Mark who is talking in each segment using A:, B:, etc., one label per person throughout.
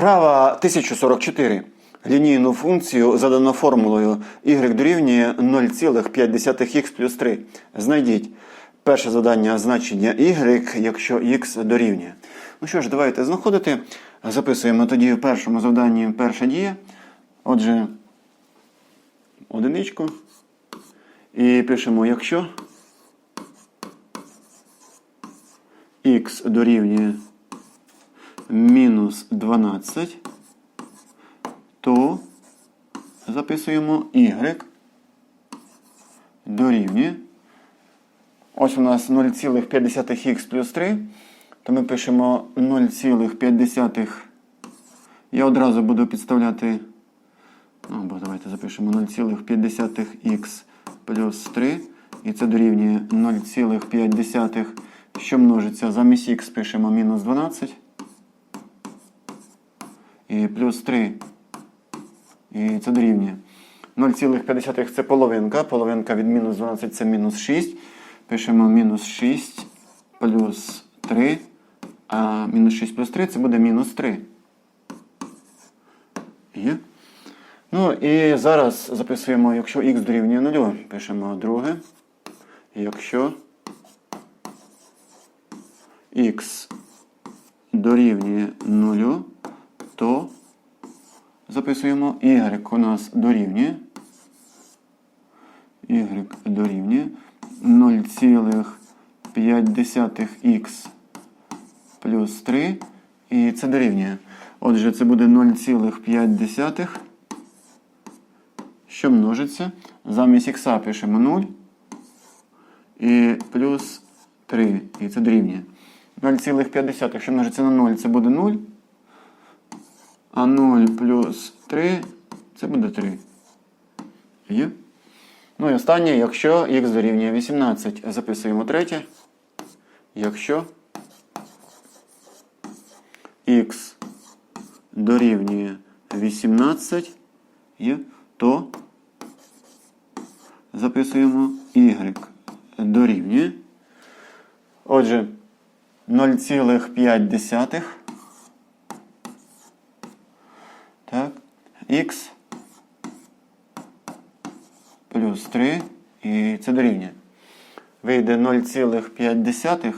A: Вправа 1044. Лінійну функцію задано формулою y дорівнює 0,5х плюс 3. Знайдіть перше завдання значення y, якщо x дорівнює. Ну що ж, давайте знаходити. Записуємо тоді в першому завданні перша дія. Отже, одиничку. І пишемо, якщо x дорівнює мінус 12, то записуємо y дорівнює. Ось у нас 0,5х плюс 3, то ми пишемо 0,5. Я одразу буду підставляти. Ну, або давайте запишемо 0,5х плюс 3. І це дорівнює 0,5, що множиться замість х пишемо мінус 12. І плюс 3. І це дорівнює. 0,5 це половинка. Половинка від мінус 12 це мінус 6. Пишемо мінус 6 плюс 3. А мінус 6 плюс 3 це буде мінус 3. Є? Ну і зараз записуємо, якщо х дорівнює 0, пишемо друге. Якщо х дорівнює 0, то записуємо y у нас дорівнює. y дорівнює 0,5х плюс 3. І це дорівнює. Отже, це буде 0,5, що множиться. Замість х пишемо 0 і плюс 3. І це дорівнює. 0,5, якщо множиться на 0, це буде 0. А 0 плюс 3 це буде 3. Є? Ну і останнє, якщо х дорівнює 18, записуємо третє. Якщо х дорівнює 18, є, то записуємо y дорівнює. Отже, 0,5. Так, х плюс 3 і це дорівнює. Вийде 0,5,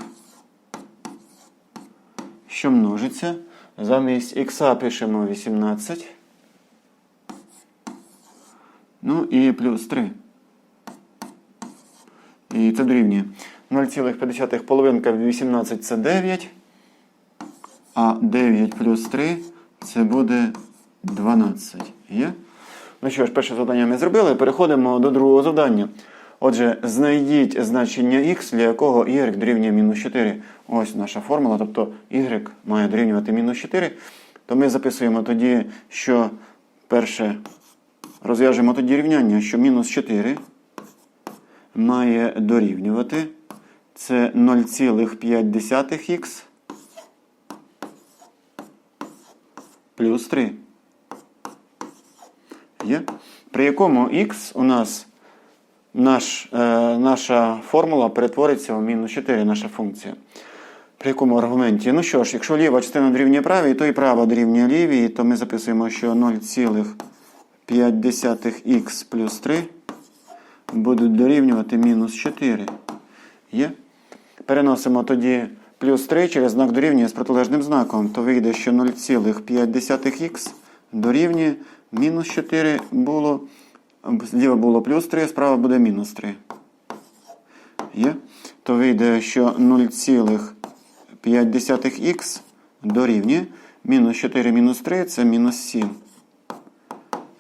A: що множиться. Замість х пишемо 18. Ну і плюс 3. І це дорівнює. 0,5 половинка 18 це 9. А 9 плюс 3 це буде 12. Є? Ну що ж, перше завдання ми зробили. Переходимо до другого завдання. Отже, знайдіть значення х, для якого y дорівнює мінус 4. Ось наша формула, тобто y має дорівнювати мінус 4. То ми записуємо тоді, що перше розв'яжемо тоді рівняння, що мінус 4 має дорівнювати. Це 0,5х плюс 3. Є? При якому х у нас наш, е, наша формула перетвориться в мінус 4, наша функція. При якому аргументі? Ну що ж, якщо ліва частина дорівнює правій, то і права дорівнює лівій, то ми записуємо, що 0,5х плюс 3 будуть дорівнювати мінус 4. Є? Переносимо тоді плюс 3 через знак дорівнює з протилежним знаком, то вийде, що 0,5х дорівнює мінус 4 було. Зліва було плюс 3, справа буде мінус 3. Є? То вийде, що 0,5х дорівнює. Мінус 4 мінус 3 це мінус 7.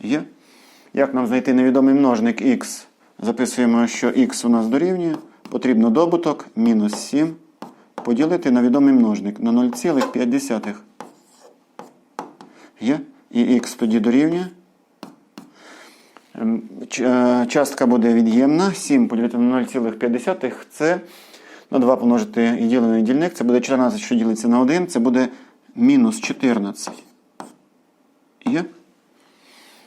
A: Є? Як нам знайти невідомий множник х? Записуємо, що х у нас дорівнює. Потрібно добуток мінус 7 поділити на відомий множник на 0,5. Є? І х тоді дорівнює. Ем, е, Частка буде від'ємна. 7 поділити на 0,5 це на 2 помножити і ділений дільник. Це буде 14, що ділиться на 1. Це буде мінус 14. Є?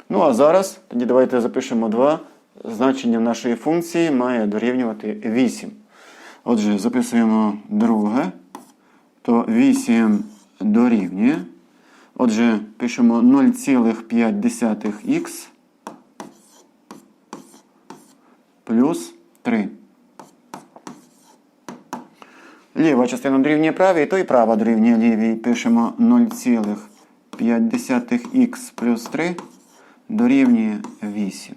A: Ну, а зараз тоді давайте запишемо 2. Значення нашої функції має дорівнювати 8. Отже, записуємо друге. То 8 дорівнює. Отже, пишемо 0,5х плюс 3. Ліва частина дорівнює правій, то і права дорівнює лівій. Пишемо 0,5х плюс 3 дорівнює 8.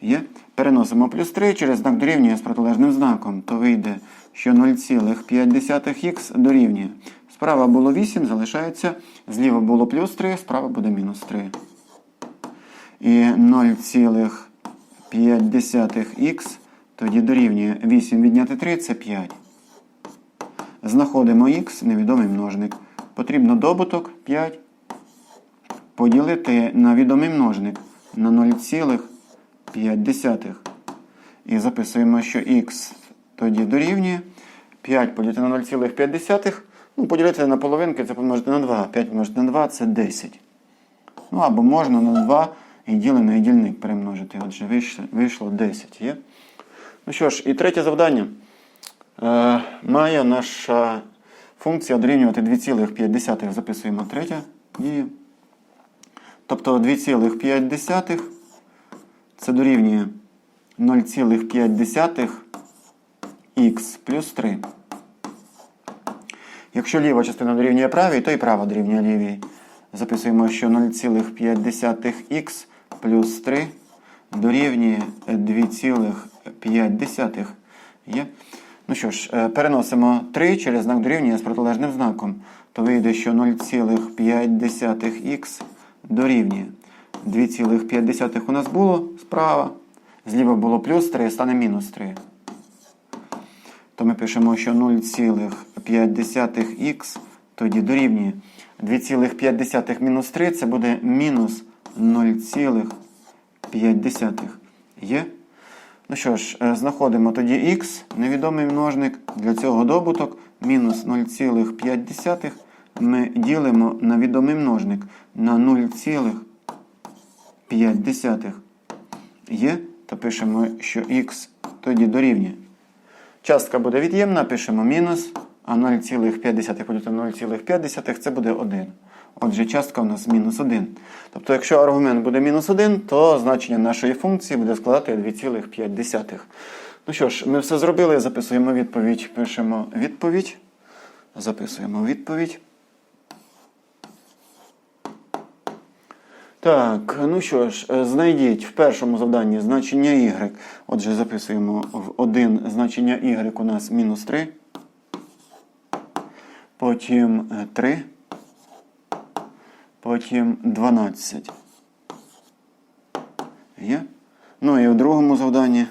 A: Є? Переносимо плюс 3 через знак дорівнює з протилежним знаком. То вийде, що 0,5х дорівнює. Справа було 8, залишається. Зліва було плюс 3, справа буде мінус 3. І 0,5х тоді дорівнює 8 відняти 3 це 5. Знаходимо х, невідомий множник. Потрібно добуток 5 поділити на відомий множник на 0,5. І записуємо, що х тоді дорівнює 5 поділити на 0,5. Ну, поділити на половинки, це помножити на 2. 5 помножити на 2 це 10. Ну або можна на 2 і ділений дільник перемножити. Отже, вийшло, вийшло 10. Є? Ну що ж, і третє завдання. Е, має наша функція дорівнювати 2,5. Записуємо третя дія. Тобто 2,5 це дорівнює 0,5 х плюс 3. Якщо ліва частина дорівнює правій, то і права дорівнює лівій. Записуємо, що 0,5х плюс 3 дорівнює 2,5. Є? Ну що ж, е, переносимо 3 через знак дорівнює з протилежним знаком. То вийде, що 0,5х дорівнює 2,5 у нас було справа. Зліва було плюс 3, стане мінус 3. То ми пишемо, що 0,5х тоді дорівнює 2,5 мінус 3 це буде мінус 0,5. Є? Ну що ж, е, знаходимо тоді х, невідомий множник. Для цього добуток мінус 0,5 ми ділимо на відомий множник на 0,5. Є? То пишемо, що х тоді дорівнює. Частка буде від'ємна, пишемо мінус, а 0,5 поділити на 0,5 це буде 1. Отже, частка у нас мінус 1. Тобто, якщо аргумент буде мінус 1, то значення нашої функції буде складати 2,5. Ну що ж, ми все зробили, записуємо відповідь, пишемо відповідь. Записуємо відповідь. Так, ну що ж, е, знайдіть в першому завданні значення y. Отже, записуємо в 1 значення y у нас мінус 3. Потім е, 3. Потім 12. Є? Ну і в другому завданні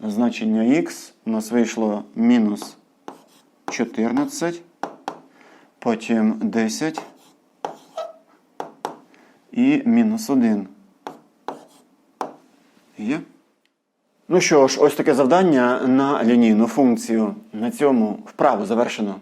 A: значення x у нас вийшло мінус 14. Потім 10 і мінус 1. Є? Ну що ж, ось таке завдання на лінійну функцію. На цьому вправу завершено.